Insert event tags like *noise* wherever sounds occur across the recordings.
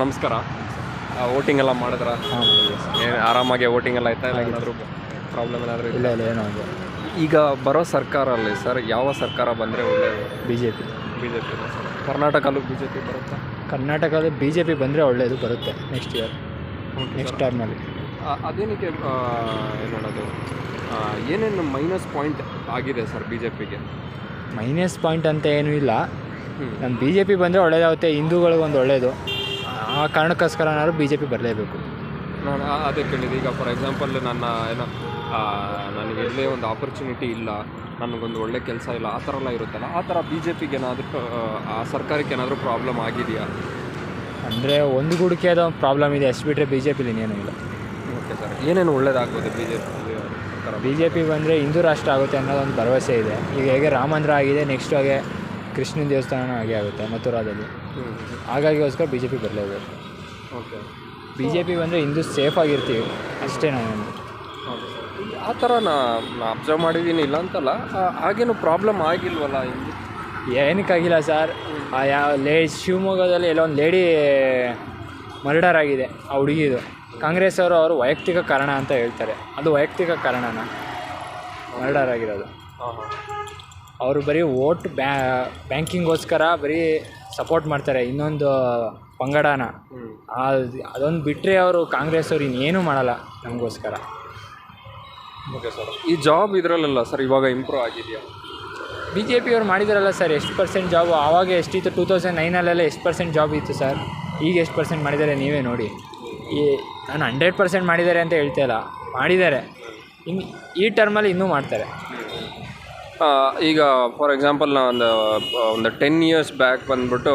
ನಮಸ್ಕಾರ. ವೋಟಿಂಗ್ ಎಲ್ಲ ಮಾಡಿದ್ರ? ಹಾಂ ಏನು ಆರಾಮಾಗಿ ವೋಟಿಂಗ್ ಎಲ್ಲ ಆಯ್ತಾ? ಇಲ್ಲ ಏನಾದರೂ ಪ್ರಾಬ್ಲಮ್ ಏನಾದರೂ ಇಲ್ಲ ಇಲ್ಲ ಏನೋ ಈಗ ಬರೋ ಸರ್ಕಾರ ಅಲ್ಲಿ ಸರ್ ಯಾವ ಸರ್ಕಾರ ಬಂದರೆ ಒಳ್ಳೆಯದು B J P B J P ಕರ್ನಾಟಕಲ್ಲೂ B J P ಬರುತ್ತಾ ಕರ್ನಾಟಕದಲ್ಲಿ ಬಿ ಜೆ ಪಿ ಬಂದರೆ ಒಳ್ಳೆಯದು ಬರುತ್ತೆ ನೆಕ್ಸ್ಟ್ ಇಯರ್ ನೆಕ್ಸ್ಟ್ ಟರ್ಮಲ್ಲಿ ಅದೇನಕ್ಕೆ ಏನು ಹೇಳೋದು? ಏನೇನು ಮೈನಸ್ ಪಾಯಿಂಟ್ ಆಗಿದೆ ಸರ್ ಬಿ ಜೆ ಪಿಗೆ ಮೈನಸ್ ಪಾಯಿಂಟ್ ಅಂತ ಏನೂ ಇಲ್ಲ. ನಮ್ಮ ಬಿ ಜೆ ಪಿ ಬಂದರೆ ಒಳ್ಳೆಯದಾಗುತ್ತೆ ಹಿಂದೂಗಳಿಗೊಂದು ಒಳ್ಳೆಯದು ಆ ಕಾರಣಕ್ಕೋಸ್ಕರ ನಾನು ಬಿ ಜೆ ಪಿ ಬರಲೇಬೇಕು? ನಾನು ಅದೇ ಕೇಳಿದೆ. ಈಗ ಫಾರ್ ಎಕ್ಸಾಂಪಲ್ ನನ್ನ ಏನೋ ನನಗೆ ಎಲ್ಲೇ ಒಂದು ಆಪರ್ಚುನಿಟಿ ಇಲ್ಲ. ನನಗೊಂದು ಒಳ್ಳೆ ಕೆಲಸ ಇಲ್ಲ. ಆ ಥರ ಎಲ್ಲ ಇರುತ್ತಲ್ಲ. ಆ ಥರ ಬಿ ಜೆ ಪಿಗೆ ಏನಾದರೂ ಆ ಸರ್ಕಾರಕ್ಕೆ ಏನಾದರೂ ಪ್ರಾಬ್ಲಮ್ ಆಗಿದೆಯಾ? ಅಂದರೆ ಒಂದು ಗುಡಿಕೆ ಅದೋ ಪ್ರಾಬ್ಲಮ್ ಇದೆ. ಅಷ್ಟು ಬಿಟ್ಟರೆ ಬಿ ಜೆ ಪಿಲಿ ಇನ್ನೇನೂ ಇಲ್ಲ. ಓಕೆ ಸರ್ ಏನೇನು ಒಳ್ಳೇದಾಗ್ಬೋದು B J P B J P ಬಂದರೆ ಹಿಂದೂ ರಾಷ್ಟ್ರ ಆಗುತ್ತೆ ಅನ್ನೋದೊಂದು ಭರವಸೆ ಇದೆ. ಈಗ ಹೇಗೆ ರಾಮ ಮಂದಿರ ಆಗಿದೆ ನೆಕ್ಸ್ಟ್ ಹಾಗೆ ಕೃಷ್ಣನ ದೇವಸ್ಥಾನ ಹಾಗೆ ಆಗುತ್ತೆ ಮಥುರಾದಲ್ಲಿ. ಹಾಗಾಗಿಗೋಸ್ಕರ ಬಿ ಜೆ ಪಿ ಬರಲೇಬೇಕು ಓಕೆ ಬಿ ಜೆ ಪಿ ಬಂದರೆ ಹಿಂದೂ ಸೇಫ್ ಆಗಿರ್ತೀವಿ ಅಷ್ಟೇ ನಾನು ಓಕೆ ಸರ್ ಆ ಥರ ನಾ ಅಬ್ಸರ್ವ್ ಮಾಡಿದ್ದೀನಿ ಇಲ್ಲ ಅಂತಲ್ಲ ಹಾಗೇನು ಪ್ರಾಬ್ಲಮ್ ಆಗಿಲ್ವಲ್ಲ ಇಲ್ಲಿ? ಏನಕ್ಕಾಗಿಲ್ಲ ಸರ್ ಆ ಯಾವ ಲೇ ಶಿವಮೊಗ್ಗದಲ್ಲಿ ಎಲ್ಲೋ ಒಂದು ಲೇಡಿ ಮರ್ಡರ್ ಆಗಿದೆ ಆ ಹುಡುಗಿದು. ಕಾಂಗ್ರೆಸ್ ಅವರು ಅವರು ವೈಯಕ್ತಿಕ ಕಾರಣ ಅಂತ ಹೇಳ್ತಾರೆ. ಅದು ವೈಯಕ್ತಿಕ ಕಾರಣನ? ಮರ್ಡರ್ ಆಗಿರೋದು. ಹಾಂ ಹಾಂ ಅವರು ಬರೀ ವೋಟ್ ಬ್ಯಾ ಬ್ಯಾಂಕಿಂಗೋಸ್ಕರ ಬರೀ ಸಪೋರ್ಟ್ ಮಾಡ್ತಾರೆ. ಇನ್ನೊಂದು ಪಂಗಡನ. ಅದು ಅದೊಂದು ಬಿಟ್ಟರೆ ಅವರು ಕಾಂಗ್ರೆಸ್ ಅವ್ರು ಇನ್ನೇನು ಮಾಡಲ್ಲ ನಮಗೋಸ್ಕರ. Okay sir. ಈ ಜಾಬ್ ಇದರಲ್ಲ ಸರ್ ಇವಾಗ ಇಂಪ್ರೂವ್ ಆಗಿದೆಯಾ? ಬಿ ಜೆ ಪಿ ಅವ್ರು ಮಾಡಿದಾರಲ್ಲ ಸರ್ ಎಷ್ಟು ಪರ್ಸೆಂಟ್ ಜಾಬು? ಆವಾಗ ಎಷ್ಟಿತ್ತು? ಟೂ ತೌಸಂಡ್ ನೈನಲ್ಲೆಲ್ಲ ಎಷ್ಟು ಪರ್ಸೆಂಟ್ ಜಾಬ್ ಇತ್ತು ಸರ್? ಈಗ ಎಷ್ಟು ಪರ್ಸೆಂಟ್ ಮಾಡಿದ್ದಾರೆ ನೀವೇ ನೋಡಿ. ಈ ನಾನು ಹಂಡ್ರೆಡ್ ಪರ್ಸೆಂಟ್ ಮಾಡಿದ್ದಾರೆ ಅಂತ ಹೇಳ್ತಾ ಇಲ್ಲ. ಮಾಡಿದ್ದಾರೆ. ಇನ್ನು ಈ ಟರ್ಮಲ್ಲಿ ಇನ್ನೂ ಮಾಡ್ತಾರೆ. ಈಗ ಫಾರ್ ಎಕ್ಸಾಂಪಲ್ ನಾ ಒಂದು ಒಂದು ಟೆನ್ ಇಯರ್ಸ್ ಬ್ಯಾಕ್ ಬಂದ್ಬಿಟ್ಟು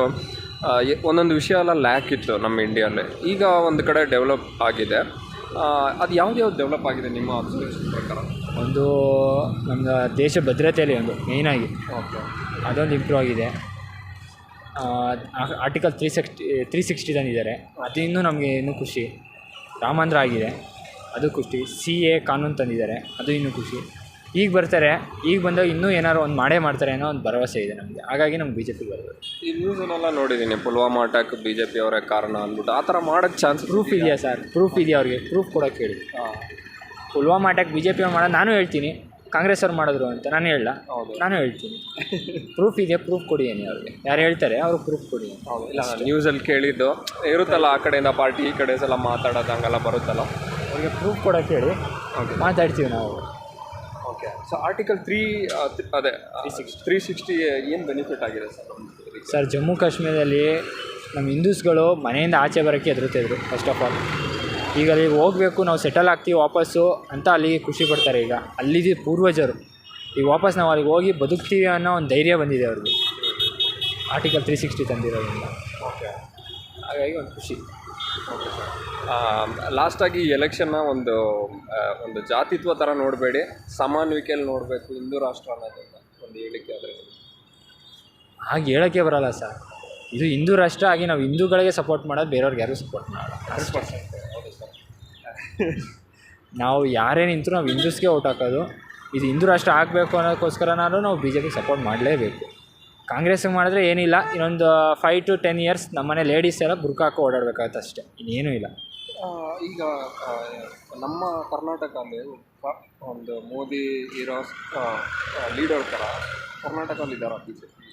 ಒಂದೊಂದು ವಿಷಯ ಎಲ್ಲ ಲ್ಯಾಕ್ ಇತ್ತು ನಮ್ಮ ಇಂಡಿಯಲ್ಲಿ ಈಗ ಒಂದು ಕಡೆ ಡೆವಲಪ್ ಆಗಿದೆ. ಅದು ಯಾವ್ದ್ಯಾವ್ದು ಯಾವ್ದು ಡೆವಲಪ್ ಆಗಿದೆ ನಿಮ್ಮ ಅಬ್ಸರ್ವೇಷನ್ ಪ್ರಕಾರ? ಒಂದು ನಮ್ಮ ದೇಶ ಭದ್ರತೆಯಲ್ಲಿ ಒಂದು ಮೇಯ್ನಾಗಿ ಓಕೆ ಅದೊಂದು ಇಂಪ್ರೂವ್ ಆಗಿದೆ. Article three sixty three sixty ತಂದಿದ್ದಾರೆ ಅದು ಇನ್ನೂ ನಮಗೆ ಇನ್ನೂ ಖುಷಿ. ರಾಮಾಂಧ್ರ ಆಗಿದೆ. ಅದು ಖುಷಿ. ಸಿ ಎ ಕಾನೂನು ತಂದಿದ್ದಾರೆ. ಅದು ಇನ್ನೂ ಖುಷಿ. ಈಗ ಬರ್ತಾರೆ ಈಗ ಬಂದಾಗ ಇನ್ನೂ ಏನಾದ್ರು ಒಂದು ಮಾಡೇ ಮಾಡ್ತಾರೆ ಅನ್ನೋ ಒಂದು ಭರವಸೆ ಇದೆ ನಮಗೆ. ಹಾಗಾಗಿ ನಮ್ಗೆ ಬಿ ಜೆ ಪಿ ಬರ್ಬೋದು ಈ ನ್ಯೂಸನ್ನೆಲ್ಲ ನೋಡಿದ್ದೀನಿ Pulwama attack B J P ಅವರೇ ಕಾರಣ ಅಂದ್ಬಿಟ್ಟು. ಆ ಥರ ಮಾಡೋಕ್ಕೆ ಚಾನ್ಸ್ ಪ್ರೂಫ್ ಇದೆಯಾ ಸರ್ ಪ್ರೂಫ್ ಇದೆಯಾ ಅವ್ರಿಗೆ? ಪ್ರೂಫ್ ಕೊಡೋಕ್ಕೆ ಹೇಳಿ. ಹಾಂ. Pulwama attack B J P ಅವ್ರು ಮಾಡೋದು ನಾನು ಹೇಳ್ತೀನಿ. ಕಾಂಗ್ರೆಸ್ ಅವ್ರು ಮಾಡಿದ್ರು ಅಂತ ನಾನು ಹೇಳ. ನಾನು ಹೇಳ್ತೀನಿ. ಪ್ರೂಫ್ ಇದೆ ಪ್ರೂಫ್ ಕೊಡಿ ಏನು ಅವ್ರಿಗೆ. ಯಾರು ಹೇಳ್ತಾರೆ ಅವ್ರು ಪ್ರೂಫ್ ಕೊಡಿ ಇಲ್ಲ ನ್ಯೂಸಲ್ಲಿ ಕೇಳಿದ್ದು ಇರುತ್ತಲ್ಲ ಆ ಕಡೆಯಿಂದ ಪಾರ್ಟಿ ಈ ಕಡೆ ಸಲ ಮಾತಾಡೋದು ಹಂಗೆಲ್ಲ ಬರುತ್ತಲ್ಲ. ಅವ್ರಿಗೆ ಪ್ರೂಫ್ ಕೊಡೋಕ್ಕೆ ಹೇಳಿ. ಮಾತಾಡ್ತೀವಿ ನಾವು. ಓಕೆ. ಸೊ ಆರ್ಟಿಕಲ್ ತ್ರೀ ಅದೇ ತ್ರೀ ಸಿಕ್ಸ್ಟಿ ಏನು ಬೆನಿಫಿಟ್ ಆಗಿದೆ ಸರ್ ಸರ್ ಜಮ್ಮು ಕಾಶ್ಮೀರದಲ್ಲಿ ನಮ್ಮ ಹಿಂದೂಸ್ಗಳು ಮನೆಯಿಂದ ಆಚೆ ಬರೋಕ್ಕೆ ಹೆದರುತ್ತಿದ್ರು ಫಸ್ಟ್ ಆಫ್ ಆಲ್ ಈಗ ಅಲ್ಲಿಗೆ ಹೋಗಬೇಕು ನಾವು ಸೆಟಲ್ ಆಗ್ತೀವಿ ವಾಪಸ್ಸು ಅಂತ ಅಲ್ಲಿಗೆ ಖುಷಿ ಪಡ್ತಾರೆ ಈಗ. ಅಲ್ಲಿದ್ದು ಪೂರ್ವಜರು. ಈಗ ವಾಪಸ್ ನಾವು ಅಲ್ಲಿಗೆ ಹೋಗಿ ಬದುಕ್ತೀವಿ ಅನ್ನೋ ಒಂದು ಧೈರ್ಯ ಬಂದಿದೆ ಅವ್ರಿಗೆ ಆರ್ಟಿಕಲ್ ತ್ರೀ ಸಿಕ್ಸ್ಟಿ ತಂದಿರೋದ್ರಿಂದ. ಓಕೆ. ಹಾಗಾಗಿ ಒಂದು ಖುಷಿ. ಲಾಸ್ಟಾಗಿ ಎಲೆಕ್ಷನ್ನ ಒಂದು ಒಂದು ಜಾತಿತ್ವ ಥರ ನೋಡಬೇಡಿ. ಸಮಾನ್ವಿಕೆಯಲ್ಲಿ ನೋಡಬೇಕು ಹಿಂದೂ ರಾಷ್ಟ್ರ ಅನ್ನೋದನ್ನು ಒಂದು ಹೇಳಿಕೆ ಆದರೆ ಹಾಗೆ ಹೇಳೋಕ್ಕೆ ಬರಲ್ಲ ಸರ್. ಇದು ಹಿಂದೂ ರಾಷ್ಟ್ರ ಆಗಿ ನಾವು ಹಿಂದೂಗಳಿಗೆ ಸಪೋರ್ಟ್ ಮಾಡೋದು ಬೇರೆಯವ್ರಿಗೆ ಯಾರೂ ಸಪೋರ್ಟ್ ಮಾಡಲ್ಲ. ಹೌದು ಸರ್. *laughs* ನಾವು ಯಾರೇ ನಿಂತರೂ ನಾವು ಹಿಂದೂಸ್ಗೆ ಓಟ್ ಹಾಕೋದು. ಇದು ಹಿಂದೂ ರಾಷ್ಟ್ರ ಆಗಬೇಕು ಅನ್ನೋದಕ್ಕೋಸ್ಕರನಾದ್ರೂ ನಾವು ಬಿ ಜೆ ಪಿ ಸಪೋರ್ಟ್ ಮಾಡಲೇಬೇಕು. ಕಾಂಗ್ರೆಸ್ಗೆ ಮಾಡಿದ್ರೆ ಏನಿಲ್ಲ ಇನ್ನೊಂದು ಫೈವ್ ಟು ಟೆನ್ ಇಯರ್ಸ್ ನಮ್ಮನೆ ಲೇಡೀಸ್ ಎಲ್ಲ ಬುರ್ಕ ಹಾಕೋ ಓಡಾಡ್ಬೇಕಾಗತ್ತೆ ಅಷ್ಟೇ ಇನ್ನೇನೂ ಇಲ್ಲ. ಈಗ ನಮ್ಮ ಕರ್ನಾಟಕ ಅಲ್ಲಿ ಒಂದು ಮೋದಿ ಇರೋ ಲೀಡರ್ ಥರ ಕರ್ನಾಟಕದಲ್ಲಿ ಇದ್ದಾರ ಬಿ ಜೆ ಪಿ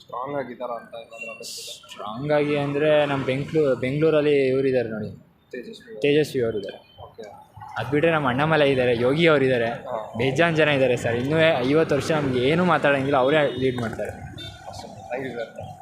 ಸ್ಟ್ರಾಂಗ್ ಆಗಿದ್ದಾರಾ ಅಂತ ಏನಾದರೂ ಸ್ಟ್ರಾಂಗ್ ಆಗಿ ಅಂದರೆ ನಮ್ಮ ಬೆಂಗಳೂರು ಬೆಂಗಳೂರಲ್ಲಿ ಇವರಿದ್ದಾರೆ ನೋಡಿ. ತೇಜಸ್ವಿ ತೇಜಸ್ವಿ ಅವರಿದ್ದಾರೆ ಓಕೆ. ಅದು ಬಿಟ್ಟರೆ ನಮ್ಮ ಅಣ್ಣಮಲೈ ಇದ್ದಾರೆ ಯೋಗಿ ಅವರಿದ್ದಾರೆ ಬೇಜಾನ್ ಜನ ಇದ್ದಾರೆ ಸರ್ ಇನ್ನೂ ಐವತ್ತು ವರ್ಷ ನಮ್ಗೆ ಏನೂ ಮಾತಾಡೋಂಗಿಲ್ಲ ಅವರೇ ಲೀಡ್ ಮಾಡ್ತಾರೆ. Thank you, sir.